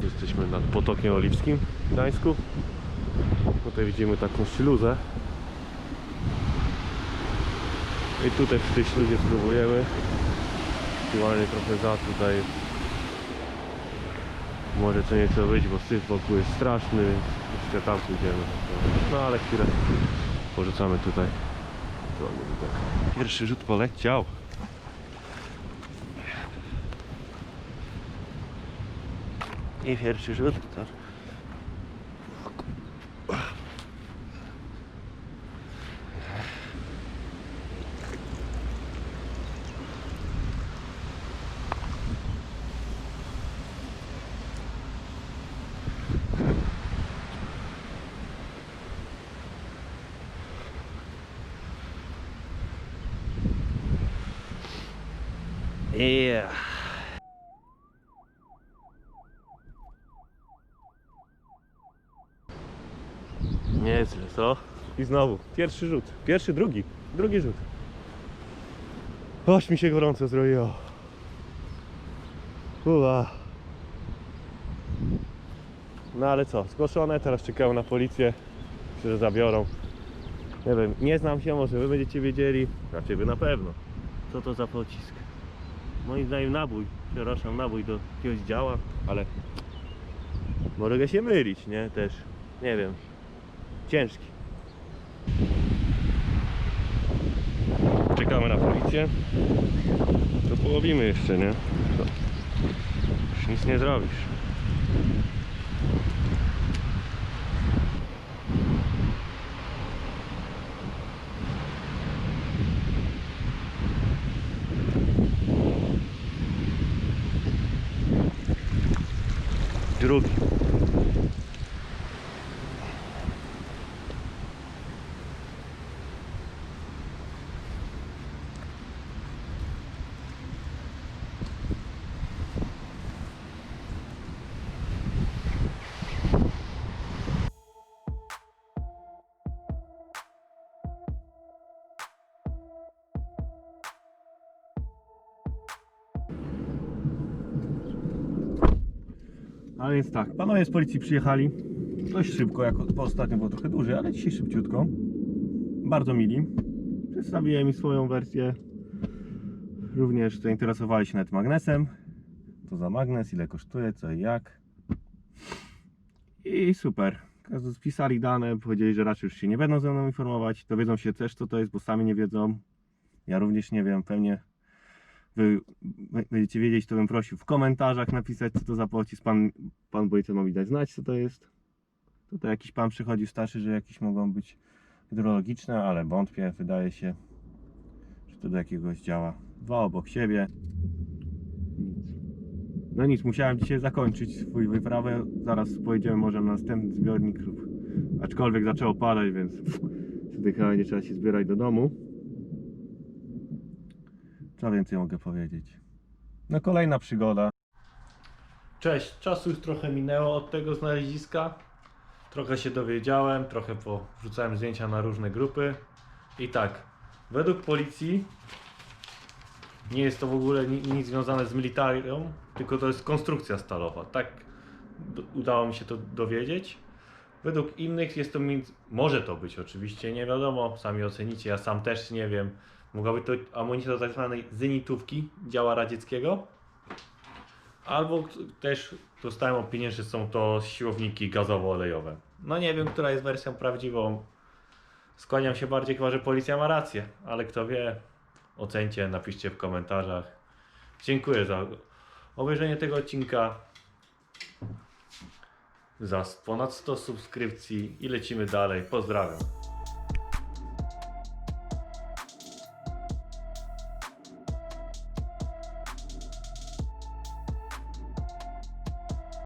Jesteśmy nad Potokiem Oliwskim w Gdańsku. Tutaj widzimy taką śluzę. I tutaj w tej śluzie spróbujemy. Aktualnie trochę za tutaj. Może co nieco wyjść, bo syf wokół jest straszny, więc jeszcze tam pójdziemy. No ale chwilę porzucamy tutaj. Pierwszy rzut poleciał. Even ergens wel daar. Yeah. Nieźle, co? I znowu, pierwszy rzut. Pierwszy, drugi. Drugi rzut. Oś mi się gorąco zrobiło. Uła. No ale co, zgłoszone, teraz czekają na policję. Że zabiorą. Nie wiem, nie znam się, może wy będziecie wiedzieli. Raczej wy na pewno. Co to za pocisk? Moim zdaniem nabój, przepraszam, nabój do jakiegoś działa, ale mogę się mylić, nie? Też, nie wiem, ciężki. Czekamy na policję. To połowimy jeszcze, nie? To już nic nie zrobisz. Drugi. A więc tak, panowie z policji przyjechali dość szybko, jak po ostatnio było trochę dłużej, ale dzisiaj szybciutko. Bardzo mili. Przedstawiłem mi swoją wersję. Również zainteresowali się nawet magnesem. Co za magnes, ile kosztuje, co i jak. I super. Spisali dane, powiedzieli, że raczej już się nie będą ze mną informować. Dowiedzą się też, co to jest, bo sami nie wiedzą. Ja również nie wiem, pewnie wy będziecie wiedzieć, to bym prosił w komentarzach napisać, co to za pocisk. Pan, pan policjant ma mi dać znać, co to jest. Tutaj jakiś pan przychodzi starszy, że jakieś mogą być hydrologiczne, ale wątpię, wydaje się, że to do jakiegoś działa. Dwa obok siebie. No nic, musiałem dzisiaj zakończyć swój wyprawę. Zaraz pojedziemy może na następny zbiornik aczkolwiek zaczęło padać, więc wtedy chyba nie trzeba się zbierać do domu. Co więcej mogę powiedzieć? No kolejna przygoda. Cześć, czasu już trochę minęło od tego znaleziska. Trochę się dowiedziałem, trochę porzucałem zdjęcia na różne grupy. I tak, według policji nie jest to w ogóle ni- nic związane z militarią, tylko to jest konstrukcja stalowa. Tak udało mi się to dowiedzieć. Według innych jest to, może to być oczywiście, nie wiadomo, sami ocenicie, ja sam też nie wiem. Mogła być to amunicja do tak zwanej zenitówki działa radzieckiego. Albo też dostałem opinię, że są to siłowniki gazowo-olejowe. No nie wiem, która jest wersją prawdziwą. Skłaniam się bardziej chyba, że policja ma rację, ale kto wie, ocencie, napiszcie w komentarzach. Dziękuję za obejrzenie tego odcinka. Za ponad 100 subskrypcji i lecimy dalej. Pozdrawiam.